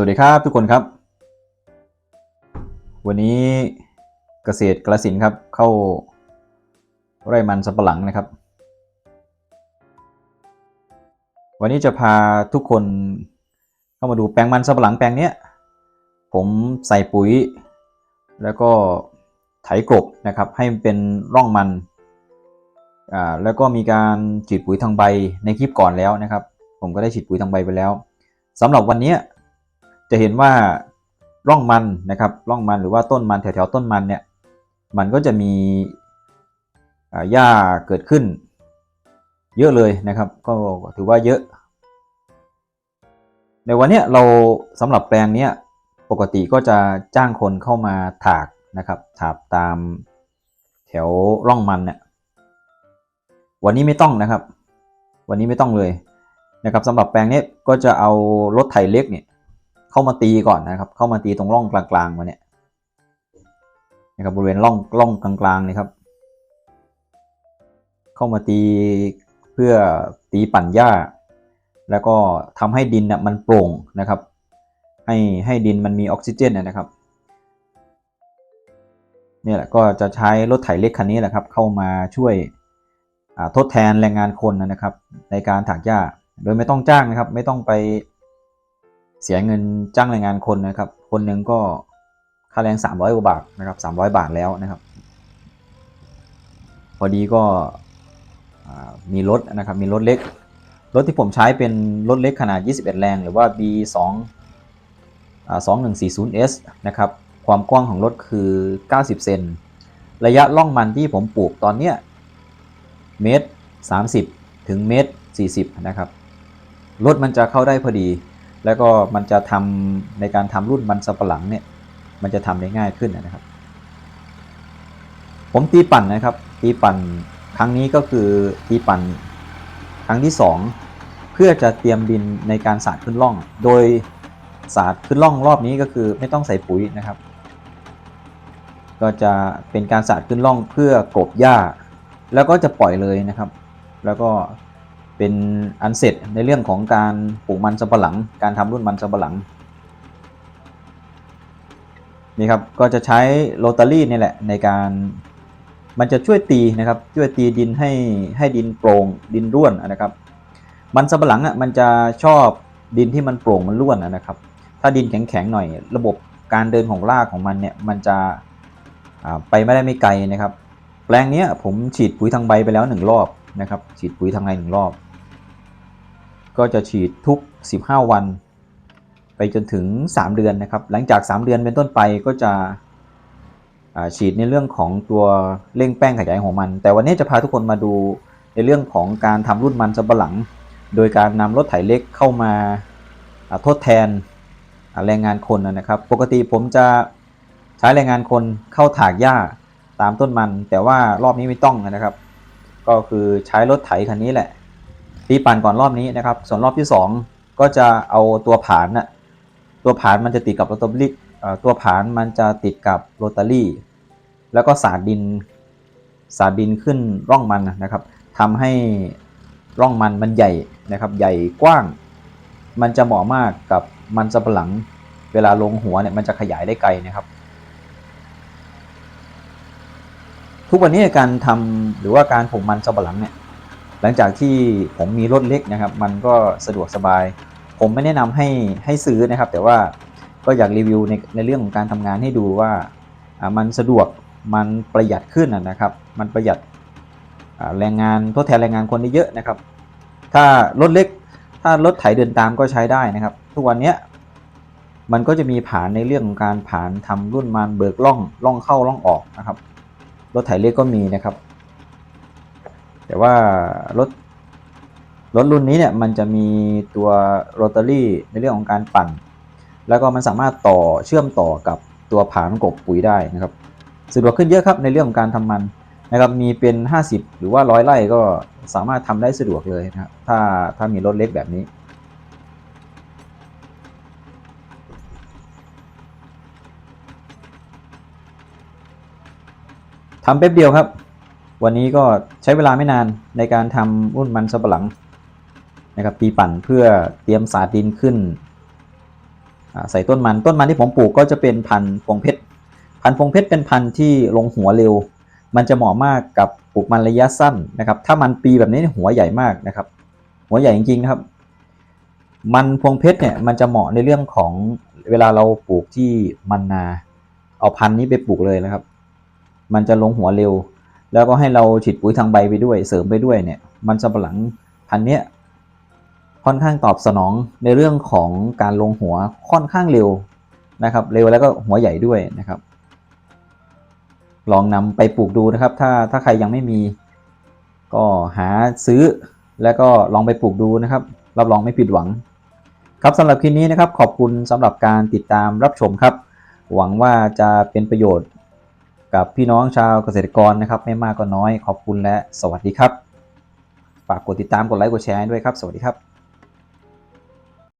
สวัสดีครับทุกคนครับ วันนี้เกษตรกระสินครับเข้าไร่มันสำปะหลังนะครับ วันนี้จะพาทุกคนเข้ามาดูแปลงมันสำปะหลังแปลงเนี้ยผมใส่ปุ๋ย แล้วก็ไถกลบนะครับให้มันเป็นร่องมันอ่าแล้วก็มีการฉีดปุ๋ยทางใบในคลิปก่อนแล้วนะครับ ผมก็ได้ฉีดปุ๋ยทางใบไปแล้วสำหรับวันนี้ จะเห็นว่าร่องมันนะครับร่องมันหรือว่าต้นมันแถวๆต้นมันเนี่ยมันก็จะมีอ่าหญ้าเกิดขึ้น เยอะเลยนะครับ ก็ถือว่าเยอะ ในวันนี้เราสำหรับแปลงนี้ปกติก็จะจ้างคนเข้ามาถากนะครับถากตามแถวร่องมันเนี่ยวันนี้ไม่ต้องนะครับ วันนี้ไม่ต้องเลยนะครับสำหรับแปลงนี้ก็จะเอารถไถเล็กเนี่ย เข้ามาตีก่อนนะครับ เข้ามาตีตรงร่องกลางๆมาเนี่ยนะครับบริเวณร่องร่องกลางๆนี่ครับ เข้ามาตีเพื่อตีปั่นหญ้า แล้วก็ทำให้ดินน่ะมันโปร่งนะครับ ให้ให้ดินมันมีออกซิเจนนะนะครับนี่แหละก็จะใช้รถไถเล็กคันนี้แหละครับ เข้ามาช่วยทดแทนแรงงานคนนะครับ ในการถากหญ้าโดยไม่ต้องจ้างนะครับ ไม่ต้องไป เสียเงินจ้างแรงงานคนนะครับ คนหนึ่งก็ค่าแรง 300กว่าบาทนะครับ300 บาทแล้วนะครับ พอดีก็มีรถนะครับมีรถเล็ก รถที่ผมใช้เป็นรถเล็กขนาด 21 แรง หรือว่า B2 อ่า 2140S นะครับ ความกว้างของรถคือ 90 เซน ระยะล่องมันที่ผมปลูกตอนเนี้ยเมตร 30 ถึงเมตร 40 นะครับ รถมันจะเข้าได้พอดี แล้วก็มันจะทำในการทำรุ่นมันสำปะหลังเนี่ยมันจะทำได้ง่ายขึ้นนะครับ ผมตีปั่นนะครับ ตีปั่นครั้งนี้ก็คือตีปั่นครั้งที่ 2 เพื่อจะเตรียมดินในการสาดขึ้นร่อง โดยสาดขึ้นร่องรอบนี้ก็คือไม่ต้องใส่ปุ๋ยนะครับ ก็จะเป็นการสาดขึ้นร่องเพื่อกบหญ้า แล้วก็จะปล่อยเลยนะครับ แล้วก็ เป็นอันเสร็จในเรื่องของการปลูกมันสำปะหลัง การทำรุ่นมันสำปะหลังนี่ครับก็จะใช้โรตารี่นี่แหละในการมันจะช่วยตีนะครับช่วยตีดินให้ให้ดินโปร่งดินร่วนนะครับ มันสำปะหลังอะมันจะชอบดินที่มันโปร่งมันร่วนนะครับ ถ้าดินแข็งๆหน่อย ระบบการเดินของรากของมันเนี่ยมันจะไปไม่ได้ไม่ไกลนะครับ แปลงนี้ผมฉีดปุ๋ยทางใบไปแล้วหนึ่งรอบนะครับ ฉีดปุ๋ยทางใบหนึ่งรอบ ก็จะฉีดทุก 15 วัน ไปจนถึง 3 เดือนนะครับ หลังจาก 3 เดือนเป็นต้นไปก็จะฉีดในเรื่องของตัวเร่งแป้งขยายของมัน แต่วันนี้จะพาทุกคนมาดูในเรื่องของการทำรุ่นมันสำปะหลัง โดยการนำรถไถเล็กเข้ามาทดแทนแรงงานคนนะครับ ปกติผมจะใช้แรงงานคนเข้าถากหญ้าตามต้นมัน แต่ว่ารอบนี้ไม่ต้องนะครับ ก็คือใช้รถไถคันนี้แหละ ตีปั่นก่อนรอบนี้นะครับ ส่วนรอบที่ 2 ก็จะเอาตัวผานน่ะตัวผานมันจะติดกับโรตารี่ตัวผานมันจะติดกับโรตารี่แล้วก็สาดดินสาดดินขึ้นร่องมันนะครับทำให้ร่องมันมันใหญ่นะครับ ใหญ่กว้าง มันจะเหมาะมากกับมันสำปะหลัง เวลาลงหัวเนี่ยมันจะขยายได้ไกลนะครับ ทุกวันนี้การทำหรือว่าการปลูกมันสำปะหลังเนี่ย หลังจากที่ผมมีรถเล็กนะครับ มันก็สะดวกสบาย ผมไม่แนะนำให้ให้ซื้อนะครับ แต่ว่าก็อยากรีวิวในในเรื่องของการทำงานให้ดูว่ามันสะดวกมันประหยัดขึ้นนะครับ มันประหยัดแรงงานทดแทนแรงงานคนได้เยอะนะครับ ถ้ารถเล็กถ้ารถไถเดินตามก็ใช้ได้นะครับ ทุกวันนี้มันก็จะมีผานในเรื่องของการผานทำรุ่นมันเบิกล่องล่องเข้าล่องออกนะครับ รถไถเล็กก็มีนะครับ แต่ว่ารถรถรุ่นนี้เนี่ยมันจะมีตัวโรตารี่ในเรื่องของการปั่น แล้วก็มันสามารถต่อเชื่อมต่อกับตัวผานกบปุ๋ยได้นะครับสะดวกขึ้นเยอะครับในเรื่องของการทำมันนะครับมีเป็น 50 หรือว่าร้อยไร่ก็สามารถทำได้สะดวกเลยนะครับถ้าถ้ามีรถเล็กแบบนี้ ทำแป๊บเดียวครับ วันนี้ก็ใช้เวลาไม่นานในการทำรุ่นมันสำปะหลังนะครับตีปั่นเพื่อเตรียมสาดดินขึ้น ใส่ต้นมันต้นมันที่ผมปลูกก็จะเป็นพันธุ์พวงเพชรพันธุ์พวงเพชรเป็นพันธุ์ที่ลงหัวเร็ว มันจะเหมาะมากกับปลูกมันระยะสั้นนะครับ ถ้ามันปีแบบนี้หัวใหญ่มากนะครับ หัวใหญ่จริงๆนะครับ มันพวงเพชรเนี่ยมันจะเหมาะในเรื่องของเวลาเราปลูกที่มันนา เอาพันธุ์นี้ไปปลูกเลยนะครับ มันจะลงหัวเร็ว แล้วก็ให้เราฉีดปุ๋ยทางใบไปด้วยเสริมไปด้วยเนี่ยมันสำปะหลังพันเนี้ยค่อนข้างตอบสนองในเรื่องของการลงหัวค่อนข้างเร็วนะครับ เร็วแล้วก็หัวใหญ่ด้วยนะครับ ลองนำไปปลูกดูนะครับ ถ้าถ้าใครยังไม่มี ก็หาซื้อแล้วก็ลองไปปลูกดูนะครับ รับรองไม่ผิดหวัง ครับสำหรับคลิปนี้นะครับ ขอบคุณสำหรับการติดตามรับชมครับ หวังว่าจะเป็นประโยชน์ กับพี่น้องชาวเกษตรกรนะครับ ไม่มากก็น้อยขอบคุณและสวัสดีครับ ฝากกดติดตามกดไลค์กดแชร์ด้วยครับ สวัสดีครับ